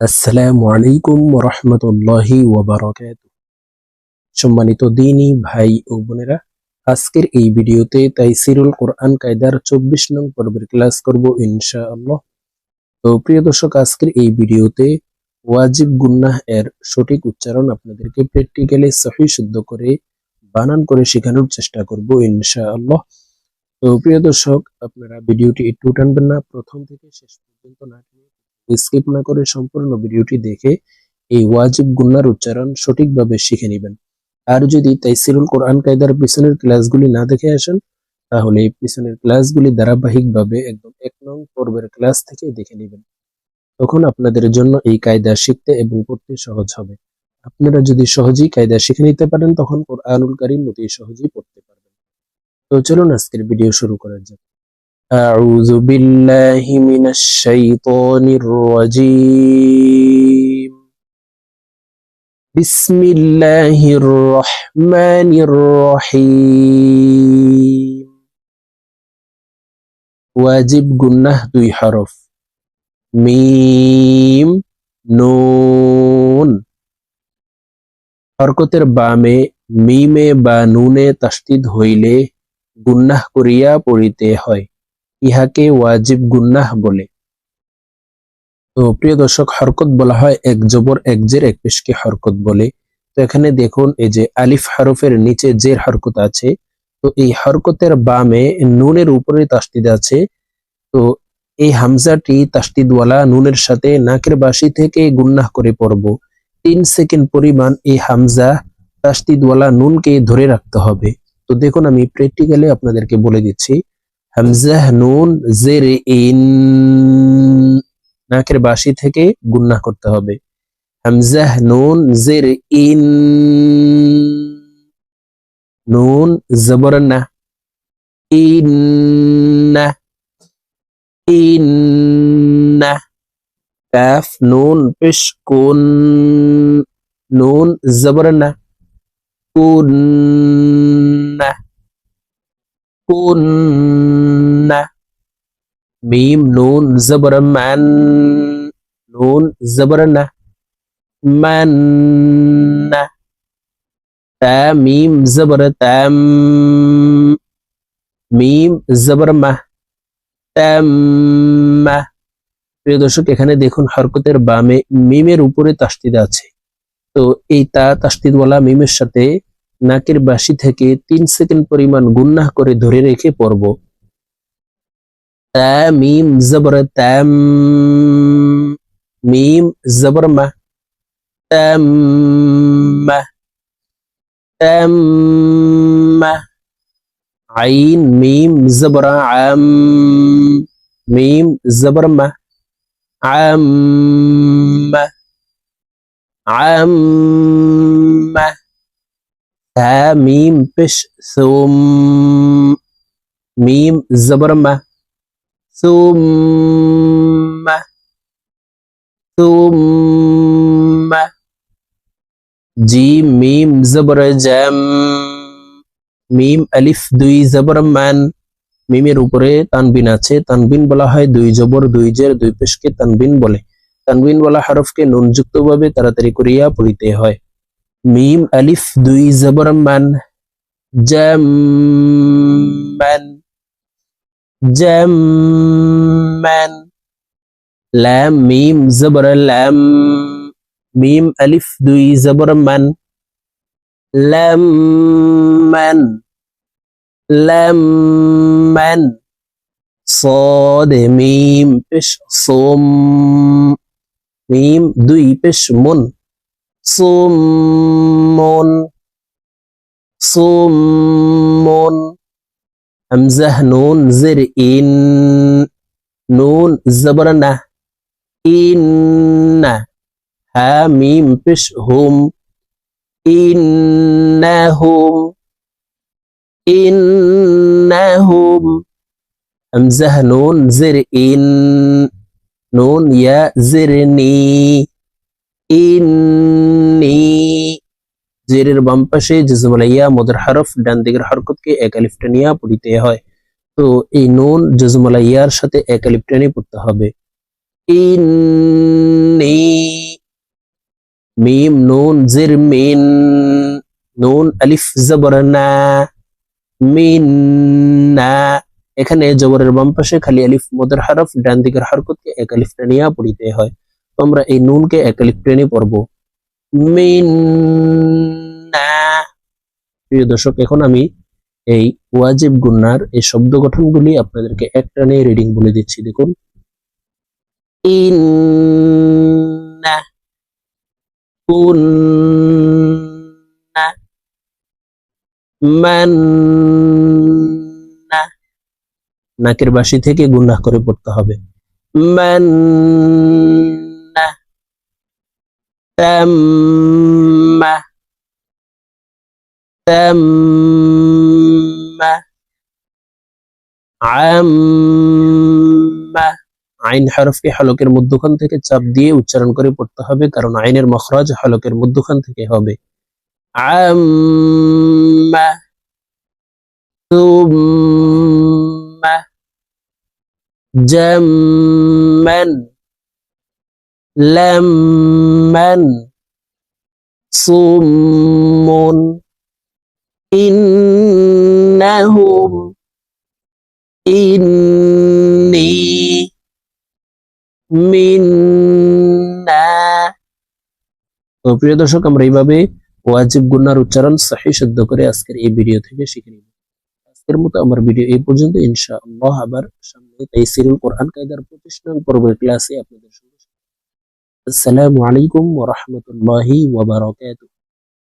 আসসালামু আলাইকুম রহমতুল্লাহি ওবরাকাত সম্মানিত দিনী ভাই ও বোনেরা, আজকের এই ভিডিওতে তাইসিরুল কোরআন কায়দার চব্বিশ নং পর্বের ক্লাস করব ইনশাআল্লাহ। তো প্রিয় দর্শক, আজকের এই ভিডিওতে ওয়াজিব গুন্নাহ এর সঠিক উচ্চারণ আপনাদেরকে প্র্যাকটিক্যালি সহি শুদ্ধ করে বানান করে শেখানোর চেষ্টা করব ইনশাআল্লাহ। তো প্রিয় দর্শক, আপনারা ভিডিওটি একটু টানবেন না, প্রথম থেকে শেষ পর্যন্ত না স্কিপ না করে সম্পূর্ণ ভিডিওটি দেখে এই ওয়াজিব গুন্নার উচ্চারণ সঠিকভাবে শিখে নেবেন। আর যদি তাইসিরুল কোরআন কায়দার পিছনের ক্লাসগুলি না দেখে আসেন, তাহলে এই পিছনের ক্লাসগুলি ধারাবাহিকভাবে একদম এক নং পর্বের ক্লাস থেকে দেখে নেবেন। তখন আপনাদের জন্য এই কায়দা শিখতে এবং পড়তে সহজ হবে। আপনারা যদি সহজেই কায়দা শিখে নিতে পারেন, তখন কোরআনুল কারীম অতি সহজেই পড়তে পারবেন। তো চলুন আজকের ভিডিও শুরু করা যাক। أعوذ بالله من الشيطان الرجيم بسم الله الرحمن الرحيم واجب গুন্নাহ দুই হরফ মিম নুন হরকতের বামে মিমে বা নুনে তাসদিদ হইলে গুন্নাহ করিয়া পড়িতে হয় ইহাকে ওয়াজিব গুন্নাহ বলে। তো প্রিয় দর্শক, হরকত বলা হয় এক জবর, এক জের, এক পেশকে হরকত বলে। তো এখানে দেখুন, এই যে আলিফ হরফের নিচে জের হরকত আছে। তো এই হরকতের বামে নুনের উপরে তাস্তিদ আছে। তো এই হামজাটি তাস্তিদওয়ালা নুনের সাথে নাকের বাসি থেকে গুন্নাহ করে পড়ব। তিন সেকেন্ড পরিমাণ এই হামজা তাস্তিদওয়ালা নুনকে ধরে রাখতে হবে। তো দেখুন, আমি প্র্যাকটিক্যালি আপনাদেরকে বলে দিচ্ছি। হামজাহ নুন জের ইন নাকের বাসি থেকে গুন্না করতে হবে হামজাহ নুন জের ইন নুন জবর না ইন্না ইন্না কাফ নুন পেশ কুন নুন জবর না কুন্না কুন্না মিম নুন জবর মান নুন জবর না মান্না তা মিম জবর তাম মিম জবর মা তাম্মা প্রিয় দর্শক, এখানে দেখুন হরকতের বামে মিমের উপরে তাস্তিদ আছে। তো এই তা তাস্তিদওয়ালা মিমের সাথে নাকের বাসি থেকে তিন সেকেন্ড পরিমাণ গুন্নাহ করে ধরে রেখে পড়ব। তা মিম জবর তাম মিম জবর মা তাম্মা তাম্মা আইন মিম জবর আম মিম জবর মা আম্মা আম্মা তা মিম পেশ সুম মিম জবর মা সুম্মা সুম্মা জিম মিম জবর জাম মিম আলিফ দুই জবর মান মিমের উপরে তানবিন আছে। তানবিন বলা হয় দুই জবর, দুই জের, দুই পেশকে তানবিন বলে। তানবিন বলা হরফকে নুনযুক্ত ভাবে তাড়াতাড়ি করিয়া পড়িতে হয়। মিম আলিফ দুই জবর মান জাম্মান জাম্মান লাম মিম জবর লাম মিম আলিফ দুই জবর মান লাম্মান লাম্মান صاد মিম পেশ সোম মিম দুই পেশ মুন সুমন সুমন হামজাহ নুন জের ইন নুন জবর না ইন্না হা মিম পেশ হুম ইন্নাহুম ইন্নাহুম হামজাহ নুন জের ইন নুন ইয়া জের নি ইন্নি জেরের বাম পাশে জজমালাইয়া, মদের হরফ, ডান দিকের হরকতকে এক আলিফ টানিয়া পড়িতে হয়। তো এই নুন জজমালাইয়ার সাথে এক আলিফ টানিয়ে পড়তে হবে। মিম, নুন, জির, মিন। নুন, আলিফ, জবর, না। মিন, না। এখানে জবরের বাম পাশে খালি আলিফ, মদের হরফ, ডান দিকের হরকতকে এক আলিফ পড়িতে হয়। তো আমরা এই নুনকে এক আলিফ পড়ব। মিন প্রিয় দর্শক, এখন আমি এই ওয়াজিব গুন্নার এই শব্দ গঠনগুলি আপনাদেরকে এক টানে রিডিং বলে দিচ্ছি। দেখুন। নাকের বাসি থেকে গুন্নাহ করে পড়তে হবে। মান্না তাম্মা। তাম্মা আম্মা আইন হরফকে হলকের মধ্যখান থেকে চাপ দিয়ে উচ্চারণ করে পড়তে হবে, কারণ আইনের মখরাজ হলকের মধ্যখান থেকে হবে। আম্মা তুম্মা জাম্মান লাম্মান সুম্মুন ইন্নাহুম ইন্নী মিন্না তো প্রিয় দর্শক, আমরা এইভাবে ওয়াজিব, গুনার উচ্চারণ সহি শুদ্ধ করে আজকের এই ভিডিও থেকে শিখে নিব। আজকের মতো আমার ভিডিও এই পর্যন্ত। ইনশাআল্লাহ আবার সামনে তাইসিরুল কোরআন কায়দার পঁচিশ নং পর্বের ক্লাসে আপনাদের সঙ্গে। আসসালামু আলাইকুম ওয়া রাহমাতুল্লাহি ওয়া বারাকাতুহু।